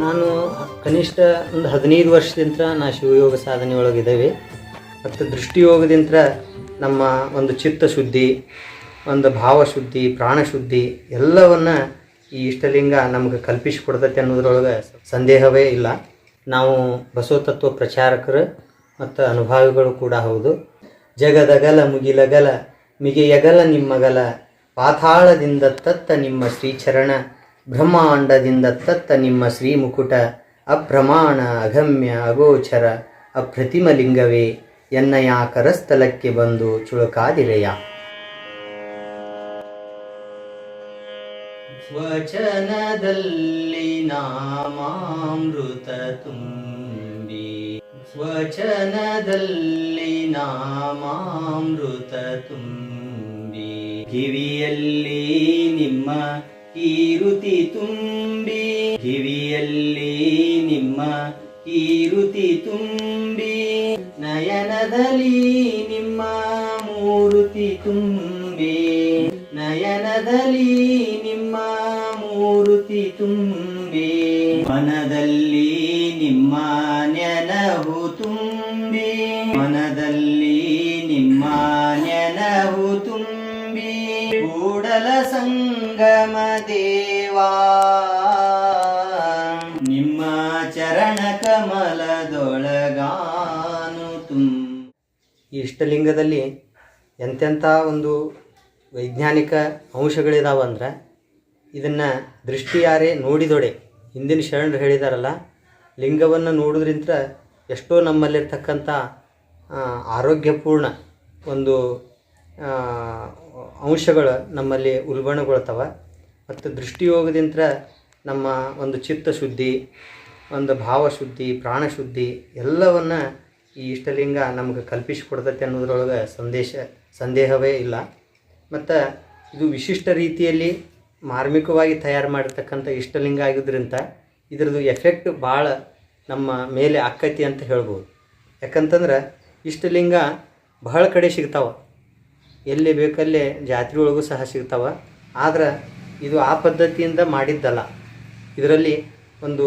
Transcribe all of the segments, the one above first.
ನಾನು ಕನಿಷ್ಠ ಒಂದು ಹದಿನೈದು ವರ್ಷದಿಂದ ನಾ ಶಿವಯೋಗ ಸಾಧನೆ ಒಳಗಿದ್ದೇವೆ ಮತ್ತು ದೃಷ್ಟಿಯೋಗದಿಂದ ನಮ್ಮ ಒಂದು ಚಿತ್ತ ಶುದ್ಧಿ ಒಂದು ಭಾವಶುದ್ಧಿ, ಪ್ರಾಣಶುದ್ಧಿ ಎಲ್ಲವನ್ನು ಈ ಇಷ್ಟಲಿಂಗ ನಮ್ಗೆ ಕಲ್ಪಿಸಿಕೊಡ್ತೈತೆ ಅನ್ನೋದ್ರೊಳಗೆ ಸಂದೇಹವೇ ಇಲ್ಲ. ನಾವು ಬಸವ ತತ್ವ ಪ್ರಚಾರಕರು ಮತ್ತು ಅನುಭಾವಿಗಳು ಕೂಡ ಹೌದು. ಜಗದಗಲ ಮುಗಿಲಗಲ, ಮಿಗೆಯಗಲ ನಿಮ್ಮಗಲ, ಪಾತಾಳದಿಂದ ತತ್ತ ನಿಮ್ಮ ಶ್ರೀಚರಣ ಬ್ರಹ್ಮಾಂಡದಿಂದ ತತ್ತ ನಿಮ್ಮ ಶ್ರೀಮುಕುಟ, ಅಪ್ರಮಾಣ, ಅಗಮ್ಯ, ಅಗೋಚರ ಅಪ್ರತಿಮ ಲಿಂಗವೇ ಎನ್ನಯ ಕರಸ್ಥಲಕ್ಕೆ ಬಂದು ಚುಳುಕಾದಿರೆಯ. ಸ್ವಚನದಲ್ಲಿ ನಾಮಾಮೃತ ತುಂಬಿ, ಸ್ವಚನದಲ್ಲಿ ನಾಮಾಮೃತ ತುಂಬಿ, ಕಿವಿಯಲ್ಲಿ ನಿಮ್ಮ ಕೀರುತಿ ತುಂಬಿ, ಕಿವಿಯಲ್ಲಿ ನಿಮ್ಮ ಕೀರುತಿ ತುಂಬಿ, ನಯನದಲ್ಲಿ ನಿಮ್ಮ ಮೂರುತಿ ತುಂಬಿ, ನಯನದಲ್ಲಿ ನಿಮ್ಮ ಮೂರುತಿ ತುಂಬಿ, ಮನದಲ್ಲಿ ನಿಮ್ಮ ನೆನಹು ತುಂಬಿ, ಮನದಲ್ಲಿ ನಿಮ್ಮ ನೆನಹು ತುಂಬಿ, ಕೂಡಲ ಸಂಗಮ ದೇವಾ ನಿಮ್ಮ ಚರಣ ಕಮಲದೊಳಗಾನು ಈ ಇಷ್ಟಲಿಂಗದಲ್ಲಿ ಎಂತೆಂಥ ಒಂದು ವೈಜ್ಞಾನಿಕ ಅಂಶಗಳಿದಾವೆ ಅಂಶಗಳಿದಾವಂದ್ರೆ ಇದನ್ನು ದೃಷ್ಟಿಯಾರೆ ನೋಡಿದೊಡೆ, ಹಿಂದಿನ ಶರಣರು ಹೇಳಿದಾರಲ್ಲ, ಲಿಂಗವನ್ನು ನೋಡೋದ್ರಿಂದ ಎಷ್ಟೋ ನಮ್ಮಲ್ಲಿರ್ತಕ್ಕಂಥ ಆರೋಗ್ಯಪೂರ್ಣ ಒಂದು ಅಂಶಗಳು ನಮ್ಮಲ್ಲಿ ಉಲ್ಬಣಗೊಳ್ತವೆ. ಮತ್ತು ದೃಷ್ಟಿಯೋಗದಿಂದ ನಮ್ಮ ಒಂದು ಚಿತ್ತ ಶುದ್ಧಿ ಒಂದು ಭಾವಶುದ್ಧಿ, ಪ್ರಾಣಶುದ್ಧಿ ಎಲ್ಲವನ್ನ ಈ ಇಷ್ಟಲಿಂಗ ನಮ್ಗೆ ಕಲ್ಪಿಸಿಕೊಡ್ತೈತೆ ಅನ್ನೋದ್ರೊಳಗೆ ಸಂದೇಶ, ಸಂದೇಹವೇ ಇಲ್ಲ. ಮತ್ತು ಇದು ವಿಶಿಷ್ಟ ರೀತಿಯಲ್ಲಿ ಮಾರ್ಮಿಕವಾಗಿ ತಯಾರು ಮಾಡಿರ್ತಕ್ಕಂಥ ಇಷ್ಟಲಿಂಗ ಆಗಿದ್ದರಿಂದ ಇದರದು ಎಫೆಕ್ಟ್ ಭಾಳ ನಮ್ಮ ಮೇಲೆ ಆಕ್ಕೈತಿ ಅಂತ ಹೇಳ್ಬೋದು. ಯಾಕಂತಂದ್ರೆ ಇಷ್ಟಲಿಂಗ ಬಹಳ ಕಡೆ ಸಿಗ್ತಾವೆ. ಎಲ್ಲಿ ಬೇಕಲ್ಲೇ ಜಾತ್ರೆ ಒಳಗೂ ಸಹ ಸಿಗ್ತಾವ. ಆದ್ರೆ ಇದು ಆ ಪದ್ಧತಿಯಿಂದ ಮಾಡಿದ್ದಲ್ಲ. ಇದರಲ್ಲಿ ಒಂದು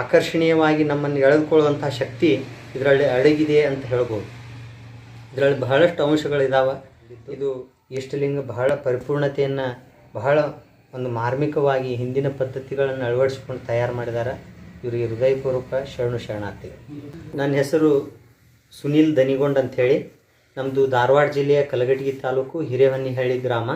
ಆಕರ್ಷಣೀಯವಾಗಿ ನಮ್ಮನ್ನು ಎಳೆದುಕೊಳ್ಳುವಂಥ ಶಕ್ತಿ ಇದರಲ್ಲಿ ಅಡಗಿದೆ ಅಂತ ಹೇಳ್ಬೋದು. ಇದರಲ್ಲಿ ಬಹಳಷ್ಟು ಅಂಶಗಳಿದ್ದಾವೆ ಇದು ಇಷ್ಟಲಿಂಗ ಬಹಳ ಪರಿಪೂರ್ಣತೆಯನ್ನು ಬಹಳ ಒಂದು ಮಾರ್ಮಿಕವಾಗಿ ಹಿಂದಿನ ಪದ್ಧತಿಗಳನ್ನು ಅಳವಡಿಸಿಕೊಂಡು ತಯಾರು ಮಾಡಿದ್ದಾರೆ ಇವರಿಗೆ ಹೃದಯಪೂರ್ವಕ ಶರಣು ಶರಣಾರ್ಥಿಗಳು. ನನ್ನ ಹೆಸರು ಸುನೀಲ್ ದನಿಗೊಂಡ್ ಅಂಥೇಳಿ ನಮ್ಮದು ಧಾರವಾಡ ಜಿಲ್ಲೆಯ ಕಲಗಟಗಿ ತಾಲೂಕು ಹಿರೇಹೊನ್ನಿಹಳ್ಳಿ ಗ್ರಾಮ.